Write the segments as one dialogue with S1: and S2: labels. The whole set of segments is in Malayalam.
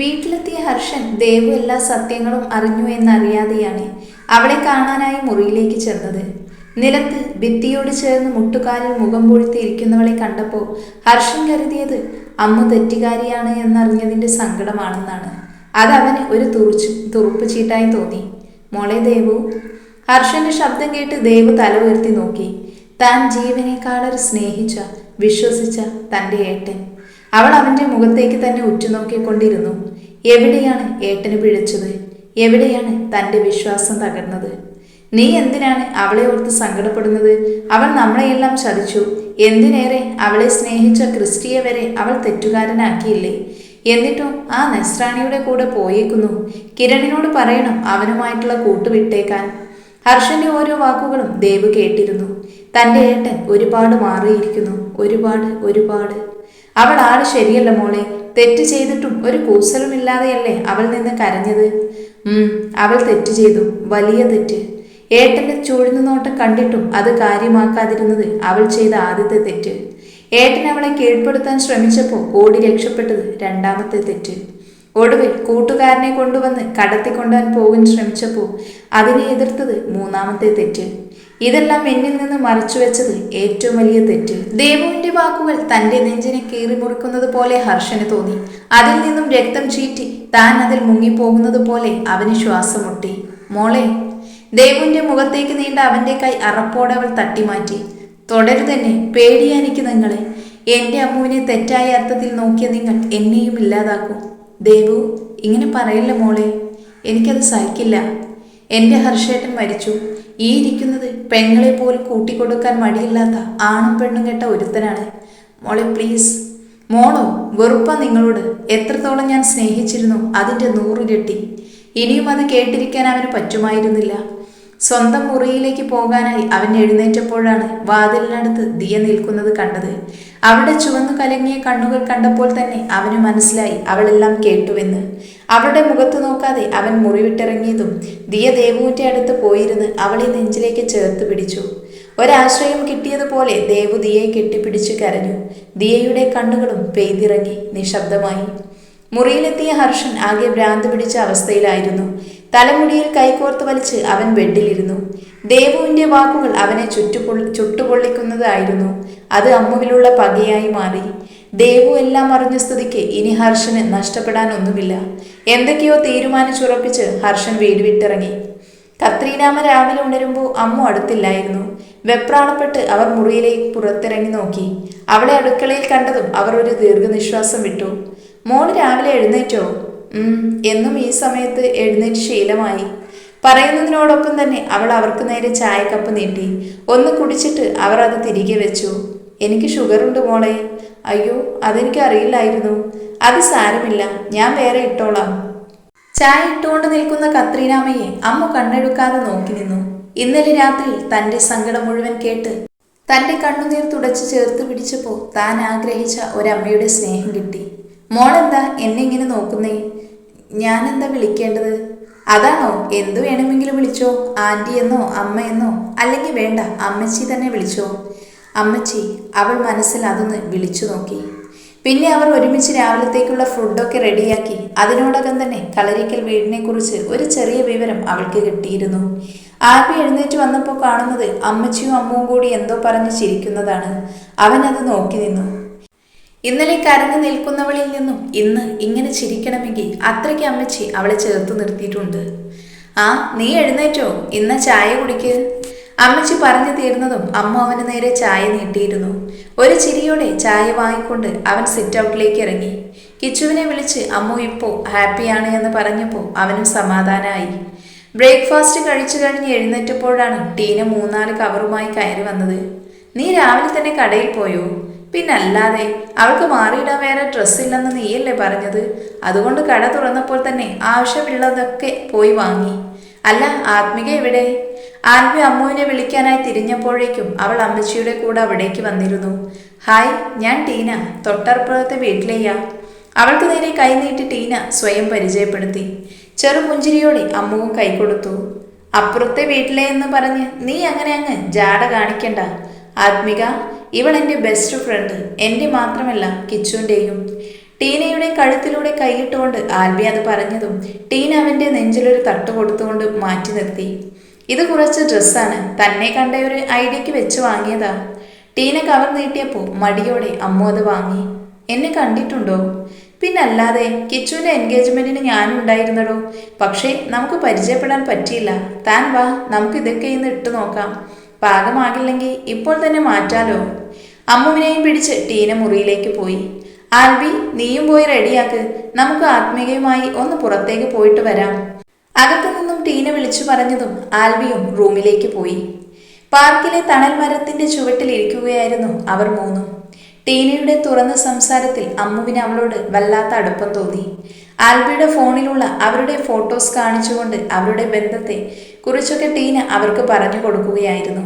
S1: വീട്ടിലെത്തിയ ഹർഷൻ ദേവു എല്ലാ സത്യങ്ങളും അറിഞ്ഞു എന്നറിയാതെയാണ് അവളെ കാണാനായി മുറിയിലേക്ക് ചെന്നത്. നിലത്ത് ഭിത്തിയോട് ചേർന്ന് മുട്ടുകാലിൽ മുഖം പൊഴുത്തിയിരിക്കുന്നവളെ കണ്ടപ്പോൾ ഹർഷൻ കരുതിയത് അമ്മ തെറ്റുകാരിയാണ് എന്നറിഞ്ഞതിന്റെ സങ്കടമാണെന്നാണ്. അത് അവന് ഒരു തുറച്ചു തുറുപ്പ് ചീട്ടായി തോന്നി. മോളെ ദേവു ഹർഷന്റെ ശബ്ദം കേട്ട് ദേവു തല ഉയർത്തി നോക്കി. താൻ ജീവനേക്കാളൊരു സ്നേഹിച്ച വിശ്വസിച്ച തന്റെ ഏട്ടൻ. അവൾ അവന്റെ മുഖത്തേക്ക് തന്നെ ഉറ്റുനോക്കിക്കൊണ്ടിരുന്നു. എവിടെയാണ് ഏട്ടന് പിഴച്ചത്? എവിടെയാണ് തന്റെ വിശ്വാസം തകർന്നത്? നീ എന്തിനാണ് അവളെ ഓർത്ത് സങ്കടപ്പെടുന്നത്? അവൾ നമ്മളെയെല്ലാം ചതിച്ചു. എന്തിനേറെ അവളെ സ്നേഹിച്ച ക്രിസ്റ്റിയെ വരെ അവൾ തെറ്റുകാരനാക്കിയില്ലേ? എന്നിട്ടും ആ നസ്രാണിയുടെ കൂടെ പോയേക്കുന്നു. കിരണിനോട് പറയണം അവനുമായിട്ടുള്ള കൂട്ടുവിട്ടേക്കാൻ ഹർഷന്റെ ഓരോ വാക്കുകളും ദേവ് കേട്ടിരുന്നു. തന്റെ ഏട്ടൻ ഒരുപാട് മാറിയിരിക്കുന്നു. ഒരുപാട് ഒരുപാട്. അവൾ ആൾ ശരിയല്ല മോളെ? തെറ്റ് ചെയ്തിട്ടും ഒരു കൂസലുമില്ലാതെയല്ലേ അവൾ നിന്ന് കരഞ്ഞത്? ഉം അവൾ തെറ്റ് ചെയ്തു. വലിയ തെറ്റ്. ഏട്ടന്റെ ചൂഴ്ന്നു നോട്ടം കണ്ടിട്ടും അത് കാര്യമാക്കാതിരുന്നത് അവൾ ചെയ്ത ആദ്യത്തെ തെറ്റ്. ഏട്ടൻ അവളെ കീഴ്പ്പെടുത്താൻ ശ്രമിച്ചപ്പോൾ ഓടി രക്ഷപ്പെട്ടത് രണ്ടാമത്തെ തെറ്റ്. ഒടുവിൽ കൂട്ടുകാരനെ കൊണ്ടുവന്ന് കടത്തിക്കൊണ്ടാൻ പോകാൻ ശ്രമിച്ചപ്പോൾ അതിനെ എതിർത്തത് മൂന്നാമത്തെ തെറ്റ്. ഇതെല്ലാം എന്നിൽ നിന്ന് മറച്ചു വെച്ചത് ഏറ്റവും വലിയ തെറ്റ്. ദേവുവിന്റെ വാക്കുകൾ തന്റെ നെഞ്ചിനെ കീറി മുറിക്കുന്നത് പോലെ ഹർഷന് തോന്നി. അതിൽ നിന്നും രക്തം ചീറ്റി താൻ അതിൽ മുങ്ങിപ്പോകുന്നത് പോലെ അവന് ശ്വാസം മുട്ടി മോളെ ദേവുവിന്റെ മുഖത്തേക്ക് നീണ്ട അവന്റെ കൈ അറപ്പോടെ അവൾ തട്ടിമാറ്റി. തുടരുതന്നെ പേടിയാനിക്ക് നിങ്ങളെ. എന്റെ അമ്മുവിനെ തെറ്റായ അർത്ഥത്തിൽ നോക്കിയ നിങ്ങൾ എന്നെയും ഇല്ലാതാക്കും. ദേവു ഇങ്ങനെ പറയില്ല മോളെ? എനിക്കത് സഹിക്കില്ല. എന്റെ ഹർഷേട്ടൻ മരിച്ചു. ഈ ഇരിക്കുന്നത് പെങ്ങളെ പോലും കൂട്ടിക്കൊടുക്കാൻ മടിയില്ലാത്ത ആണും പെണ്ണും കെട്ട ഒരുത്തനാണ്. മോളെ പ്ലീസ് മോളോ വെറുപ്പ നിങ്ങളോട്. എത്രത്തോളം ഞാൻ സ്നേഹിച്ചിരുന്നു അതിന്റെ നൂറിരട്ടി ഇനിയും അത് കേട്ടിരിക്കാൻ അവന് പറ്റുമായിരുന്നില്ല. സ്വന്തം മുറിയിലേക്ക് പോകാനായി അവൻ എഴുന്നേറ്റപ്പോഴാണ് വാതിലിനടുത്ത് ദിയ നിൽക്കുന്നത് കണ്ടത്. അവിടെ ചുവന്നു കലങ്ങിയ കണ്ണുകൾ കണ്ടപ്പോൾ തന്നെ അവന് മനസ്സിലായി അവളെല്ലാം കേട്ടുവെന്ന്. അവളുടെ മുഖത്തു നോക്കാതെ അവൻ മുറിവിട്ടിറങ്ങിയതും ദിയ ദേവുവിന്റെ അടുത്ത് പോയിരുന്ന് അവളെ നെഞ്ചിലേക്ക് ചേർത്ത് പിടിച്ചു. ഒരാശ്രയം കിട്ടിയതുപോലെ ദേവു ദിയെ കെട്ടിപ്പിടിച്ച് കരഞ്ഞു. ദിയയുടെ കണ്ണുകളും പെയ്തിറങ്ങി നിശബ്ദമായി. മുറിയിലെത്തിയ ഹർഷൻ ആകെ ഭ്രാന്ത് പിടിച്ച അവസ്ഥയിലായിരുന്നു. തലമുടിയിൽ കൈകോർത്ത് വലിച്ച് അവൻ ബെഡിലിരുന്നു ദേവുവിന്റെ വാക്കുകൾ അവനെ ചുറ്റുപൊള്ളി ചുട്ടുപൊള്ളിക്കുന്നതായിരുന്നു. അത് അമ്മുവിലുള്ള പകയായി മാറി. ദേവു എല്ലാം അറിഞ്ഞ സ്ഥിതിക്ക് ഇനി ഹർഷന് നഷ്ടപ്പെടാനൊന്നുമില്ല എന്തൊക്കെയോ തീരുമാനിച്ചുറപ്പിച്ച് ഹർഷൻ വീട് വിട്ടിറങ്ങി. കത്രീനാമ രാവിലെ ഉണരുമ്പോൾ അമ്മു അടുത്തില്ലായിരുന്നു. വെപ്രാളപ്പെട്ട് അവർ മുറിയിലേക്ക് പുറത്തിറങ്ങി നോക്കി. അവളെ അടുക്കളയിൽ കണ്ടതും അവർ ഒരു ദീർഘനിശ്വാസം വിട്ടു. മോൾ രാവിലെ എഴുന്നേറ്റോ? എന്നും ഈ സമയത്ത് എഴുന്നേറ്റ് ശീലമായി. പറയുന്നതിനോടൊപ്പം തന്നെ അവൾ അവർക്ക് നേരെ ചായക്കപ്പ് നീട്ടി. ഒന്ന് കുടിച്ചിട്ട് അവർ അത് തിരികെ വെച്ചു. എനിക്ക് ഷുഗർ ഉണ്ട് മോളെ. അയ്യോ അതെനിക്ക് അറിയില്ലായിരുന്നു. അത് സാരമില്ല ഞാൻ വേറെ ഇട്ടോളാം. ചായ ഇട്ടുകൊണ്ട് നിൽക്കുന്ന കത്രീനാമയെ അമ്മ കണ്ണെടുക്കാതെ നോക്കി നിന്നു. ഇന്നലെ രാത്രി തന്റെ സങ്കടം മുഴുവൻ കേട്ട് തന്റെ കണ്ണുനീർ തുടച്ച് ചേർത്ത് പിടിച്ചപ്പോൾ താൻ ആഗ്രഹിച്ച ഒരമ്മയുടെ സ്നേഹം കിട്ടി. മോളെന്താ എന്നെ ഇങ്ങനെ നോക്കുന്നേ? ഞാനെന്താ വിളിക്കേണ്ടത്? അതാണോ എന്തു വേണമെങ്കിലും വിളിച്ചോ? ആന്റി എന്നോ അമ്മ എന്നോ? അല്ലെങ്കിൽ വേണ്ട അമ്മച്ചി തന്നെ വിളിച്ചോ? അമ്മച്ചി അവൾ മനസ്സിൽ അതൊന്ന് വിളിച്ചു നോക്കി. പിന്നെ അവർ ഒരുമിച്ച് രാവിലത്തേക്കുള്ള ഫുഡൊക്കെ റെഡിയാക്കി. അതിനോടകം തന്നെ കളരിക്കൽ വീടിനെക്കുറിച്ച് ഒരു ചെറിയ വിവരം അവൾക്ക് കിട്ടിയിരുന്നു. ആൽബി എഴുന്നേറ്റ് വന്നപ്പോൾ കാണുന്നത് അമ്മച്ചിയും അമ്മുവും കൂടി എന്തോ പറഞ്ഞ് ചിരിക്കുന്നതാണ്. അവനത് നോക്കി നിന്നു. ഇന്നലെ കരഞ്ഞു നിൽക്കുന്നവളിൽ നിന്നും ഇന്ന് ഇങ്ങനെ ചിരിക്കണമെങ്കിൽ അത്രയ്ക്ക് അമ്മച്ചി അവളെ ചേർത്ത് നിർത്തിയിട്ടുണ്ട്. ആ നീ എഴുന്നേറ്റോ? ഇന്ന് ചായ കുടിക്ക്. അമ്മച്ചി പറഞ്ഞു തീർന്നതും അമ്മ അവന് നേരെ ചായ നീട്ടിയിരുന്നു. ഒരു ചിരിയോടെ ചായ വാങ്ങിക്കൊണ്ട് അവൻ സിറ്റ് ഔട്ടിലേക്ക് ഇറങ്ങി. കിച്ചുവിനെ വിളിച്ച് അമ്മു ഇപ്പോൾ ഹാപ്പിയാണ് എന്ന് പറഞ്ഞപ്പോൾ അവനും സമാധാനമായി ബ്രേക്ക്ഫാസ്റ്റ് കഴിച്ചു കഴിഞ്ഞ് എഴുന്നേറ്റപ്പോഴാണ് ടീന മൂന്നാൽ കവറുമായി കയറി വന്നത്. നീ രാവിലെ തന്നെ കടയിൽ പോയോ? പിന്നല്ലാതെ അവൾക്ക് മാറിയിടാൻ വേറെ ഡ്രസ്സ് ഇല്ലെന്ന് നീയല്ലേ പറഞ്ഞത്? അതുകൊണ്ട് കട തുറന്നപ്പോൾ തന്നെ ആവശ്യമുള്ളതൊക്കെ പോയി വാങ്ങി. അല്ല ആത്മിക എവിടെ? ആൽബി അമ്മുവിനെ വിളിക്കാനായി തിരിഞ്ഞപ്പോഴേക്കും അവൾ അമ്മച്ചിയുടെ കൂടെ അവിടേക്ക് വന്നിരുന്നു. ഹായ് ഞാൻ ടീന തൊട്ടപ്പുറത്തെ വീട്ടിലെയാ. അവൾക്ക് നേരെ കൈനീട്ടി ടീന സ്വയം പരിചയപ്പെടുത്തി. ചെറുപുഞ്ചിരിയോടെ അമ്മുവും കൈ കൊടുത്തു. അപ്പുറത്തെ വീട്ടിലെ എന്ന് പറഞ്ഞ് നീ അങ്ങനെ അങ്ങ് ജാട കാണിക്കണ്ട. ആത്മിക ഇവൾ എന്റെ ബെസ്റ്റ് ഫ്രണ്ട് എന്റെ മാത്രമല്ല കിച്ചുവിന്റെയും ടീനയുടെ കഴുത്തിലൂടെ കൈയിട്ടുകൊണ്ട് ആൽബി അത് പറഞ്ഞതും ടീന അവന്റെ നെഞ്ചിലൊരു തട്ട് കൊടുത്തുകൊണ്ട് മാറ്റി നിർത്തി. ഇത് കുറച്ച് ഡ്രസ്സാണ് തന്നെ കണ്ട ഒരു ഐഡിയക്ക് വെച്ച് വാങ്ങിയതാ. ടീന കവർ നീട്ടിയപ്പോൾ മടിയോടെ അമ്മു അത് വാങ്ങി. എന്നെ കണ്ടിട്ടുണ്ടോ? പിന്നല്ലാതെ കിച്ചുവിന്റെ എൻഗേജ്മെന്റിന് ഞാൻ ഉണ്ടായിരുന്നടോ. പക്ഷേ നമുക്ക് പരിചയപ്പെടാൻ പറ്റിയില്ല. താൻ വാ നമുക്ക് ഇതൊക്കെ ഇന്ന് ഇട്ടു നോക്കാം. പാകമാകില്ലെങ്കിൽ ഇപ്പോൾ തന്നെ മാറ്റാലോ? അമ്മുവിനെയും പിടിച്ച് ടീന മുറിയിലേക്ക് പോയി. ആൽബി നീയും പോയി റെഡിയാക്ക്. നമുക്ക് ആത്മീയമായി ഒന്ന് പുറത്തേക്ക് പോയിട്ട് വരാം. അകത്തു നിന്നും ടീന വിളിച്ചു പറഞ്ഞതും ആൽബിയും റൂമിലേക്ക് പോയി. പാർക്കിലെ തണൽ മരത്തിന്റെ ചുവട്ടിൽ ഇരിക്കുകയായിരുന്നു അവർ മൂന്നും. ടീനയുടെ തുറന്ന സംസാരത്തിൽ അമ്മുവിന് അവളോട് വല്ലാത്ത അടുപ്പം തോന്നി. ആൽബിയുടെ ഫോണിലുള്ള അവരുടെ ഫോട്ടോസ് കാണിച്ചുകൊണ്ട് അവരുടെ ബന്ധത്തെ കുറിച്ചൊക്കെ ടീന അവർക്ക് പറഞ്ഞു കൊടുക്കുകയായിരുന്നു.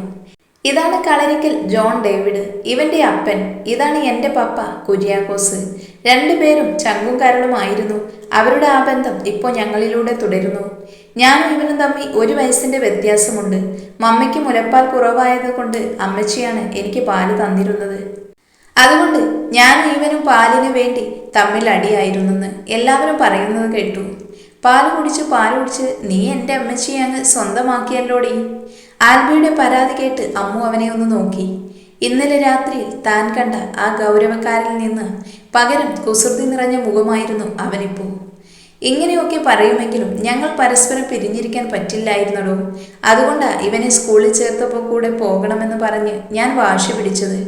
S1: ഇതാണ് കളരിക്കൽ ജോൺ ഡേവിഡ്. ഇവന്റെ അപ്പൻ. ഇതാണ് എന്റെ പപ്പ കുര്യാക്കോസ്. രണ്ടുപേരും ചങ്കും കരളുമായിരുന്നു അവരുടെ ആ ബന്ധം ഇപ്പോൾ ഞങ്ങളിലൂടെ തുടരുന്നു. ഞാനും ഇവനും തമ്മിൽ ഒരു വയസ്സിന്റെ വ്യത്യാസമുണ്ട്. മമ്മയ്ക്ക് മുലപ്പാൽ കുറവായത് കൊണ്ട് അമ്മച്ചിയാണ് എനിക്ക് പാൽ തന്നിരുന്നത്. അതുകൊണ്ട് ഞാനും ഇവനും പാലിന് വേണ്ടി തമ്മിൽ അടിയായിരുന്നെന്ന് എല്ലാവരും പറയുന്നത് കേട്ടു. പാൽ കുടിച്ച് പാൽ കുടിച്ച് നീ എന്റെ അമ്മച്ചിയെ അങ്ങ് സ്വന്തമാക്കിയല്ലോടി. ആൽബിയുടെ പരാതി കേട്ട് അമ്മു അവനെ ഒന്ന് നോക്കി. ഇന്നലെ രാത്രിയിൽ താൻ കണ്ട ആ ഗൗരവക്കാരിൽ നിന്ന് പകരം കുസൃതി നിറഞ്ഞ മുഖമായിരുന്നു അവനിപ്പോ. ഇങ്ങനെയൊക്കെ പറയുമെങ്കിലും ഞങ്ങൾ പരസ്പരം പിരിഞ്ഞിരിക്കാൻ പറ്റില്ലായിരുന്നടോ. അതുകൊണ്ടാ ഇവനെ സ്കൂളിൽ ചേർത്തപ്പോൾ കൂടെ പോകണമെന്ന് പറഞ്ഞ് ഞാൻ വാശി പിടിച്ചത്.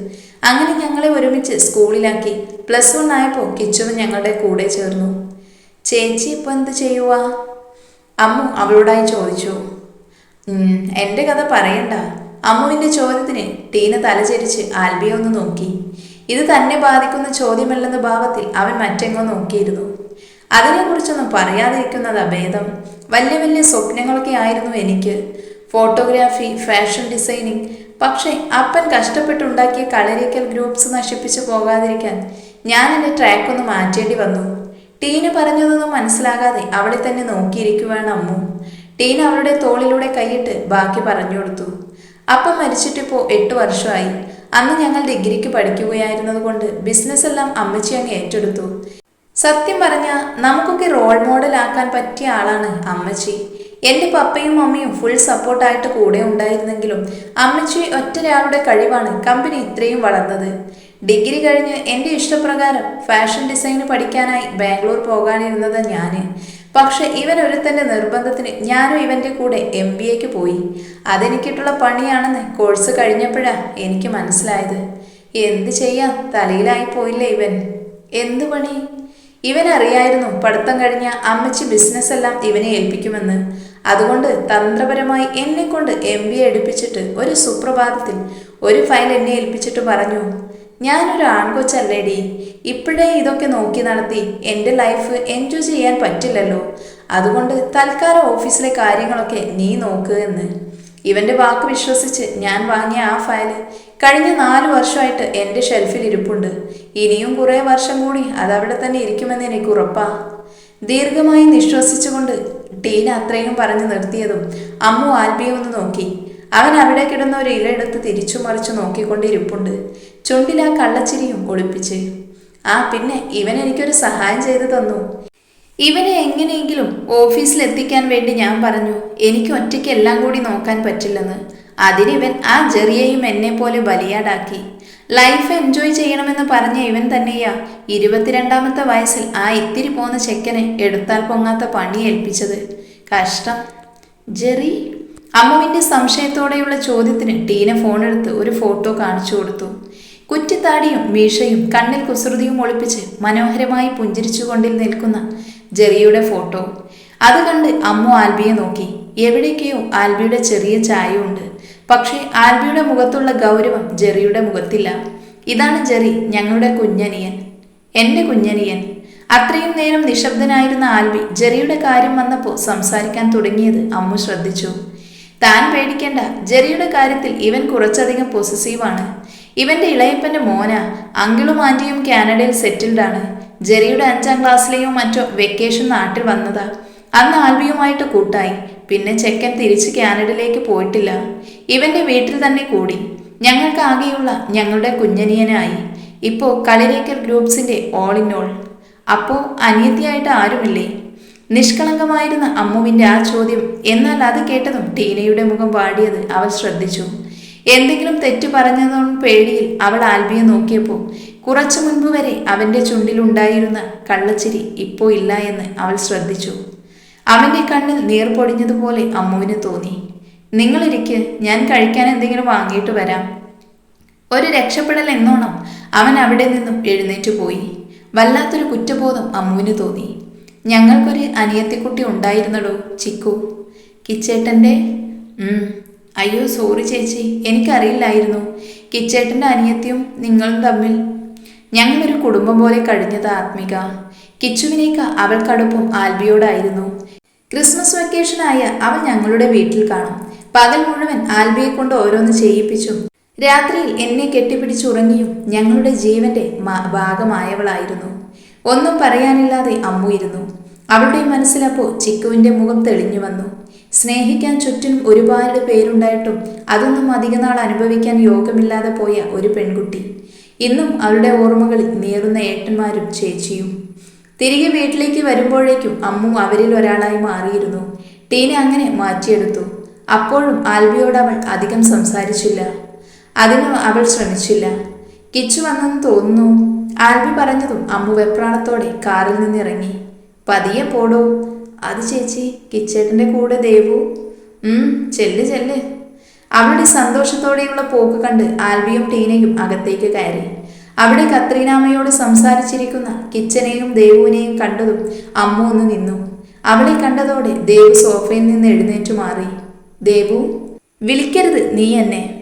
S1: അങ്ങനെ ഞങ്ങളെ ഒരുമിച്ച് സ്കൂളിലാക്കി. പ്ലസ് വൺ ആയപ്പോൾ കിച്ചുവും ഞങ്ങളുടെ കൂടെ ചേർന്നു. ചേച്ചി ഇപ്പൊ എന്ത് ചെയ്യുക അമ്മു അവളോടായി ചോദിച്ചു. എന്റെ കഥ പറയണ്ട. അമ്മുവിന്റെ ചോദ്യത്തിന് ടീന തലചരിച്ച് ആൽബിയെ ഒന്ന് നോക്കി. ഇത് തന്നെ ബാധിക്കുന്ന ചോദ്യമല്ലെന്ന ഭാവത്തിൽ അവൻ മറ്റെങ്ങോ നോക്കിയിരുന്നു. അതിനെക്കുറിച്ചൊന്നും പറയാതിരിക്കുന്നത് അഭേദം. വലിയ വലിയ സ്വപ്നങ്ങളൊക്കെ ആയിരുന്നു എനിക്ക്. ഫോട്ടോഗ്രാഫി ഫാഷൻ ഡിസൈനിങ് പക്ഷേ അപ്പൻ കഷ്ടപ്പെട്ടുണ്ടാക്കിയ കളരിക്കൽ ഗ്രൂപ്പ്സ് നശിപ്പിച്ചു പോകാതിരിക്കാൻ ഞാൻ എന്റെ ട്രാക്ക് ഒന്ന് മാറ്റേണ്ടി വന്നു. ടീന പറഞ്ഞതൊന്നും മനസ്സിലാകാതെ അവിടെ തന്നെ നോക്കിയിരിക്കുവാണ് അമ്മു. ടീൻ അവളുടെ തോളിലൂടെ കൈയിട്ട് ബാക്കി പറഞ്ഞു കൊടുത്തു. അപ്പ മരിച്ചിട്ടിപ്പോൾ എട്ട് വർഷമായി. അന്ന് ഞങ്ങൾ ഡിഗ്രിക്ക് പഠിക്കുകയായിരുന്നതുകൊണ്ട് ബിസിനസ് എല്ലാം അമ്മച്ചി അങ്ങ് ഏറ്റെടുത്തു. സത്യം പറഞ്ഞ നമുക്കൊക്കെ റോൾ മോഡൽ ആക്കാൻ പറ്റിയ ആളാണ് അമ്മച്ചി. എന്റെ പപ്പയും അമ്മയും ഫുൾ സപ്പോർട്ടായിട്ട് കൂടെ ഉണ്ടായിരുന്നെങ്കിലും അമ്മച്ചി ഒറ്റരാളുടെ കഴിവാണ് കമ്പനി ഇത്രയും വളർന്നത്. ഡിഗ്രി കഴിഞ്ഞ് എന്റെ ഇഷ്ടപ്രകാരം ഫാഷൻ ഡിസൈന് പഠിക്കാനായി ബാംഗ്ലൂർ പോകാനിരുന്നത് ഞാൻ പക്ഷെ ഇവൻ ഒരുത്തന്റെ നിർബന്ധത്തിന് ഞാനും ഇവന്റെ കൂടെ എം ബി എക്ക് പോയി. അതെനിക്കിട്ടുള്ള പണിയാണെന്ന് കോഴ്സ് കഴിഞ്ഞപ്പോഴാണ് എനിക്ക് മനസ്സിലായത്. എന്ത് ചെയ്യാം? തലയിലായി പോയില്ലേ ഇവൻ? എന്ത് പണി? ഇവൻ അറിയായിരുന്നു പഠിത്തം കഴിഞ്ഞ അമ്മച്ചി ബിസിനസ് എല്ലാം ഇവനെ ഏൽപ്പിക്കുമെന്ന്. അതുകൊണ്ട് തന്ത്രപരമായി എന്നെ കൊണ്ട് എം ബി എടുപ്പിച്ചിട്ട് ഒരു സുപ്രഭാതത്തിൽ ഒരു ഫയൽ എന്നെ ഏൽപ്പിച്ചിട്ട് പറഞ്ഞു. ഞാനൊരു ആൺകൊച്ചല്ലേടി. ഇപ്പോഴേ ഇതൊക്കെ നോക്കി നടത്തി എന്റെ ലൈഫ് എൻജോയ് ചെയ്യാൻ പറ്റില്ലല്ലോ. അതുകൊണ്ട് തൽക്കാലം ഓഫീസിലെ കാര്യങ്ങളൊക്കെ നീ നോക്ക് എന്ന്. ഇവന്റെ വാക്ക് വിശ്വസിച്ച് ഞാൻ വാങ്ങിയ ആ ഫയൽ കഴിഞ്ഞ നാല് വർഷമായിട്ട് എന്റെ ഷെൽഫിൽ ഇരിപ്പുണ്ട്. ഇനിയും കുറേ വർഷം കൂടി അതവിടെ തന്നെ ഇരിക്കുമെന്ന് എനിക്ക് ഉറപ്പാ. ദീർഘമായി നിശ്വസിച്ചുകൊണ്ട് ടീന അത്രയും പറഞ്ഞു നിർത്തിയതും അമ്മു ആൽബിയെ ഒന്ന് നോക്കി. അവൻ അവിടെ കിടന്ന ഒരു ഇലയെടുത്ത് തിരിച്ചു മറിച്ചു നോക്കിക്കൊണ്ടിരിപ്പുണ്ട്. ചുണ്ടിൽ ആ കള്ളച്ചിരിയും ഒളിപ്പിച്ച് ആ പിന്നെ ഇവൻ എനിക്കൊരു സഹായം ചെയ്തു തന്നു. ഇവനെ എങ്ങനെയെങ്കിലും ഓഫീസിൽ എത്തിക്കാൻ വേണ്ടി ഞാൻ പറഞ്ഞു. എനിക്ക് ഒറ്റയ്ക്ക് എല്ലാം കൂടി നോക്കാൻ പറ്റില്ലെന്ന്. അതിനിവൻ ആ ജെറിയെയും എന്നെ പോലെ ബലിയാടാക്കി. ലൈഫ് എൻജോയ് ചെയ്യണമെന്ന് പറഞ്ഞ ഇവൻ തന്നെയാ ഇരുപത്തിരണ്ടാമത്തെ വയസ്സിൽ ആ ഇത്തിരി പോന്ന ചെക്കനെ എടുത്താൽ പൊങ്ങാത്ത പണി ഏൽപ്പിച്ചത്. കഷ്ടം. ജെറി അമ്മുവിന്റെ സംശയത്തോടെയുള്ള ചോദ്യത്തിന് ടീന ഫോണെടുത്ത് ഒരു ഫോട്ടോ കാണിച്ചു കൊടുത്തു. കുറ്റിത്താടിയും മീശയും കണ്ണിൽ കുസൃതിയും ഒളിപ്പിച്ച് മനോഹരമായി പുഞ്ചിരിച്ചുകൊണ്ടിൽ നിൽക്കുന്ന ജെറിയുടെ ഫോട്ടോ. അത് കണ്ട് അമ്മു ആൽബിയെ നോക്കി. എവിടേക്കെയോ ആൽബിയുടെ ചെറിയ ചായയുണ്ട്. പക്ഷേ ആൽബിയുടെ മുഖത്തുള്ള ഗൗരവം ജെറിയുടെ മുഖത്തില്ല. ഇതാണ് ജെറി ഞങ്ങളുടെ കുഞ്ഞനിയൻ. എന്റെ കുഞ്ഞനിയൻ. അത്രയും നേരം നിശബ്ദനായിരുന്ന ആൽബി ജെറിയുടെ കാര്യം വന്നപ്പോൾ സംസാരിക്കാൻ തുടങ്ങിയത് അമ്മു ശ്രദ്ധിച്ചു. താൻ പേടിക്കേണ്ട. ജെറിയുടെ കാര്യത്തിൽ ഇവൻ കുറച്ചധികം പൊസസീവാണ് ഇവന്റെ ഇളയപ്പന്റെ മോന അങ്കിളും ആന്റിയും കാനഡയിൽ സെറ്റിൽഡ് ആണ്. ജെറിയുടെ അഞ്ചാം ക്ലാസ്സിലെയും മറ്റോ വെക്കേഷൻ നാട്ടിൽ വന്നതാ. അന്ന് ആൽബിയുമായിട്ട് കൂട്ടായി. പിന്നെ ചെക്കൻ തിരിച്ച് കാനഡയിലേക്ക് പോയിട്ടില്ല. ഇവന്റെ വീട്ടിൽ തന്നെ കൂടി. ഞങ്ങൾക്ക് ആകെയുള്ള ഞങ്ങളുടെ കുഞ്ഞനിയനായി. ഇപ്പോ കളിരേക്കൽ ഗ്രൂപ്പ്സിന്റെ ഓൾ ഇൻ ഓൾ അപ്പോ അനിയത്തിയായിട്ട് ആരുമില്ലേ? നിഷ്കളങ്കമായിരുന്ന അമ്മുവിന്റെ ആ ചോദ്യം എന്നാൽ അത് കേട്ടതും ടീനയുടെ മുഖം വാടിയത് അവൾ ശ്രദ്ധിച്ചു. എന്തെങ്കിലും തെറ്റു പറഞ്ഞതോ പേടിയിൽ അവൾ ആൽബിയെ നോക്കിയപ്പോൾ കുറച്ചു മുൻപ് വരെ അവന്റെ ചുണ്ടിലുണ്ടായിരുന്ന കള്ളച്ചിരി ഇപ്പോ ഇല്ല എന്ന് അവൾ ശ്രദ്ധിച്ചു. അവന്റെ കണ്ണിൽ നീർ പൊടിഞ്ഞതുപോലെ അമ്മുവിന് തോന്നി. നിങ്ങളിരിക്ക് ഞാൻ കഴിക്കാൻ എന്തെങ്കിലും വാങ്ങിയിട്ട് വരാം. ഒരു രക്ഷപ്പെടൽ എന്നോണം. അവൻ അവിടെ നിന്നും എഴുന്നേറ്റ് പോയി. വല്ലാത്തൊരു കുറ്റബോധം അമ്മുവിന് തോന്നി. ഞങ്ങൾക്കൊരു അനിയത്തിക്കുട്ടി ഉണ്ടായിരുന്നടോ ചിക്കു? കിച്ചേട്ടന്റെ അയ്യോ സോറി ചേച്ചി എനിക്കറിയില്ലായിരുന്നു. കിച്ചേട്ടന്റെ അനിയത്തിയും നിങ്ങളും തമ്മിൽ ഞങ്ങളൊരു കുടുംബം പോലെ കഴിഞ്ഞത് ആത്മിക. കിച്ചുവിനേക്ക് അവൾക്കടുപ്പും ആൽബിയോടായിരുന്നു. ക്രിസ്മസ് വെക്കേഷനായ അവൾ ഞങ്ങളുടെ വീട്ടിൽ കാണും. പകൽ മുഴുവൻ ആൽബിയെ കൊണ്ട് ഓരോന്ന് ചെയ്യിപ്പിച്ചും രാത്രിയിൽ എന്നെ കെട്ടിപ്പിടിച്ചുറങ്ങിയും ഞങ്ങളുടെ ജീവന്റെ ഭാഗമായവളായിരുന്നു. ഒന്നും പറയാനില്ലാതെ അമ്മു ഇരുന്നു. അവളുടെ മനസ്സിലപ്പോ ചിക്കുവിന്റെ മുഖം തെളിഞ്ഞു വന്നു. സ്നേഹിക്കാൻ ചുറ്റും ഒരുപാട് പേരുണ്ടായിട്ടും അതൊന്നും അധികനാൾ അനുഭവിക്കാൻ യോഗമില്ലാതെ പോയ ഒരു പെൺകുട്ടി. ഇന്നും അവളുടെ ഓർമ്മകളിൽ നീറുന്ന ഏട്ടന്മാരും ചേച്ചിയും. തിരികെ വീട്ടിലേക്ക് വരുമ്പോഴേക്കും അമ്മു അവരിൽ ഒരാളായി മാറിയിരുന്നു. ടീന അങ്ങനെ മാറ്റിയെടുത്തു. അപ്പോഴും ആൽബിയോട് അവൾ അധികം സംസാരിച്ചില്ല. അതിനും അവൾ ശ്രമിച്ചില്ല. കിച്ചു വന്നെന്ന് തോന്നുന്നു ആൽബി പറഞ്ഞതും അമ്മു വെപ്രാണത്തോടെ കാറിൽ നിന്നിറങ്ങി. പതിയെ പോടോ. അത് ചേച്ചി കിച്ചേട്ടന്റെ കൂടെ ദേവു. ചെല്ല് ചെല്ല്. അവളുടെ സന്തോഷത്തോടെയുള്ള പോക്ക് കണ്ട് ആൽബിയും ടീനയും അകത്തേക്ക് കയറി. അവിടെ കത്രീനാമയോട് സംസാരിച്ചിരിക്കുന്ന കിച്ചനെയും ദേവുവിനെയും കണ്ടതും അമ്മു ഒന്ന് നിന്നു. അവളെ കണ്ടതോടെ ദേവു സോഫയിൽ നിന്ന് എഴുന്നേറ്റു മാറി. ദേവു വിളിക്കരുത് നീ എന്നെ.